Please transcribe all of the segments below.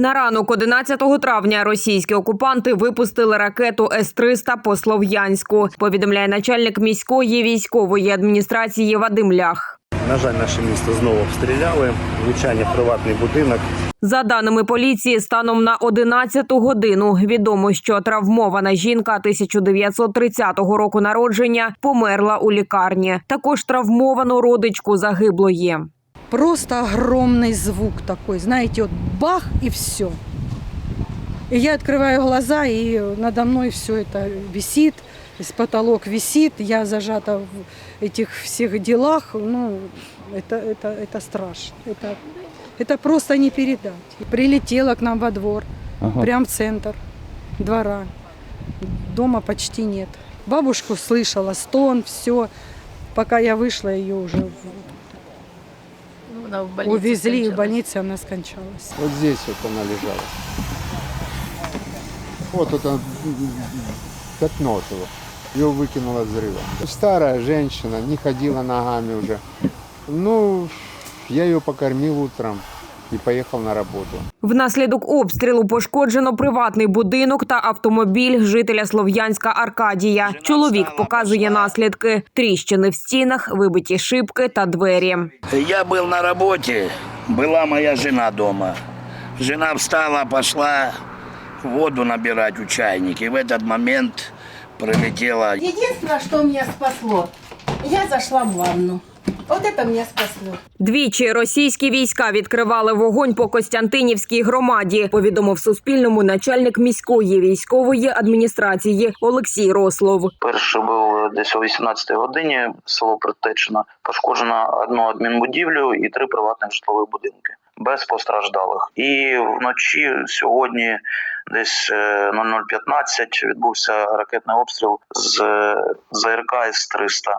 На ранок 11 травня російські окупанти випустили ракету С-300 по Слов'янську. Повідомляє начальник міської військової адміністрації Вадим Лях. На жаль, наше місто знову обстріляли. Влучання в приватний будинок. За даними поліції, станом на 11 годину відомо, що травмована жінка 1930 року народження померла у лікарні. Також травмовану родичку загиблої. Просто огромный звук такой, знаете, вот бах и все. И я открываю глаза, и надо мной все это висит, потолок висит, я зажата в этих всех делах, ну, это, это, это страшно, это, это просто не передать. Прилетела к нам во двор, прям в центр двора, дома почти нет. Бабушку слышала, стон, все, пока я вышла, ее уже Вона в больниці увезли, в больнице она скончалась. Вот здесь вот она лежала. Вот это пятно этого. Ее выкинуло взрывом. Старая женщина, не ходила ногами уже. Ну, я ее покормил утром и поехал на работу. Внаслідок обстрілу пошкоджено приватний будинок та автомобіль жителя Слов'янська Аркадія. Чоловік показує наслідки: тріщини в стінах, вибиті шибки та двері. Я был на работе, была моя жена дома. Жена встала, пошла воду набирать у чайника. И в этот момент прилетела Единственное, что меня спасло, я зашла в ванну. Вот это меня спасло. Двічі російські війська відкривали вогонь по Костянтинівській громаді. Повідомив Суспільному начальник міської військової адміністрації Олексій Рослов. Перший був десь о 18 годині село Притечина. Пошкоджено одну адмінбудівлю і три приватних житлових будинки без постраждалих. І вночі сьогодні, десь е, 00.15, відбувся ракетний обстріл з ЗРК С-300.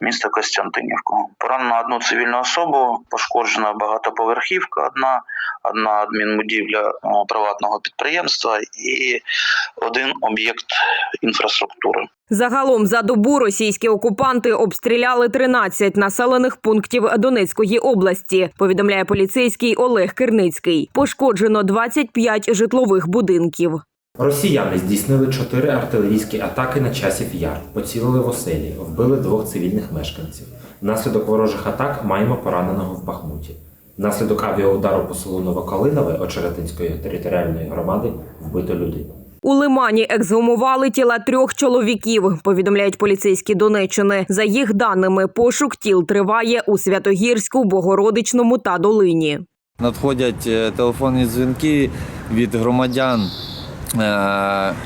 Місто Костянтинівку. Поранено одну цивільну особу, пошкоджена багатоповерхівка, одна, одна адмінбудівля е, приватного підприємства і один об'єкт інфраструктури. Загалом за добу російські окупанти обстріляли 13 населених пунктів Донецької області. Повідомляє поліцейський Олег Кирницький. Пошкоджено 25 житлових будинків. Росіяни здійснили чотири артилерійські атаки на часів яр, поцілили в оселі, вбили двох цивільних мешканців. Внаслідок ворожих атак маємо пораненого в Бахмуті. Внаслідок авіаудару по селу Новокалинове Очеретинської територіальної громади вбито людину. У Лимані ексгумували тіла трьох чоловіків. Повідомляють поліцейські Донеччини. За їх даними, пошук тіл триває у Святогірську, Богородичному та Долині. Надходять е, телефонні дзвінки від громадян,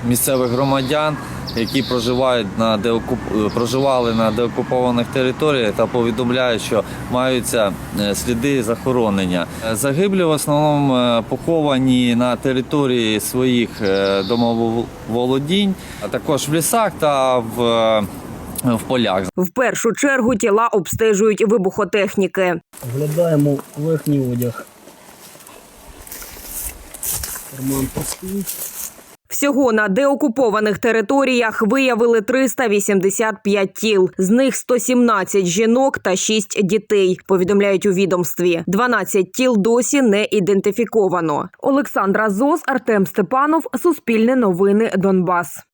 місцевих громадян, які проживають на деокуп... е, проживали на деокупованих територіях та повідомляють, що маються е, сліди захоронення. Е, Загиблі в основному е, поховані на території своїх е, домоволодінь, а також в лісах та в, е, в полях. В першу чергу тіла обстежують вибухотехніки. Оглядаємо верхній одяг. Карман пустий. Всього на деокупованих територіях виявили 385 тіл. З них 117 жінок та 6 дітей. Повідомляють у відомстві. 12 тіл досі не ідентифіковано. Олександра Зос, Артем Степанов, Суспільне новини, Донбас.